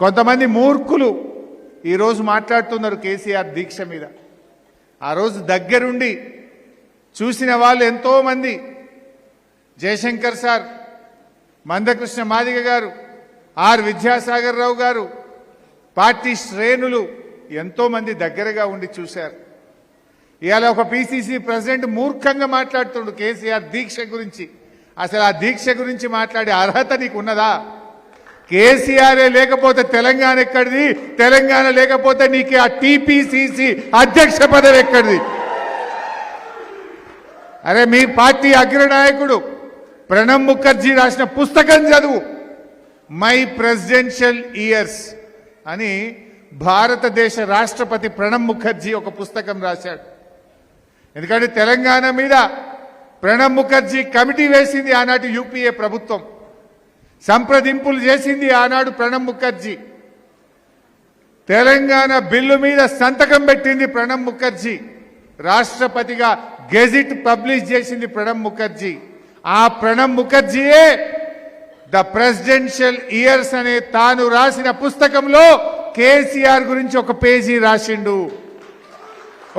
కొంతమంది మూర్ఖులు ఈరోజు మాట్లాడుతున్నారు కేసీఆర్ దీక్ష మీద. ఆ రోజు దగ్గరుండి చూసిన వాళ్ళు ఎంతోమంది. జయశంకర్ సార్ మందకృష్ణ మాదిగ గారు ఆర్ విద్యాసాగర్ రావు గారు పార్టీ శ్రేణులు ఎంతోమంది దగ్గరగా ఉండి చూశారు. ఇవాళ ఒక పిసిసి ప్రెసిడెంట్ మూర్ఖంగా మాట్లాడుతుండు కేసీఆర్ దీక్ష గురించి. అసలు ఆ దీక్ష గురించి మాట్లాడే అర్హత నీకు ఉన్నదా కేసీఆరే లేకపోతే తెలంగాణ ఎక్కడిది? తెలంగాణ లేకపోతే నీకు ఆ టీపీసీసీ అధ్యక్ష పదవి ఎక్కడిది? అరే మీ పార్టీ అగ్రనాయకుడు ప్రణబ్ ముఖర్జీ రాసిన పుస్తకం చదువు. మై ప్రెసిడెన్షియల్ ఇయర్స్ అని భారతదేశ రాష్ట్రపతి ప్రణబ్ ముఖర్జీ ఒక పుస్తకం రాశాడు. ఎందుకంటే తెలంగాణ మీద ప్రణబ్ ముఖర్జీ కమిటీ వేసింది ఆనాటి యూపీఏ ప్రభుత్వం. సంప్రదింపులు చేసింది ఆనాడు ప్రణబ్ ముఖర్జీ. తెలంగాణ బిల్లు మీద సంతకం పెట్టింది ప్రణబ్ ముఖర్జీ. రాష్ట్రపతిగా గెజిట్ పబ్లిష్ చేసింది ప్రణబ్ ముఖర్జీ. ఆ ప్రణబ్ ముఖర్జీయే ద ప్రెసిడెన్షియల్ ఇయర్స్ అనే తాను రాసిన పుస్తకంలో కేసీఆర్ గురించి ఒక పేజీ రాసిండు.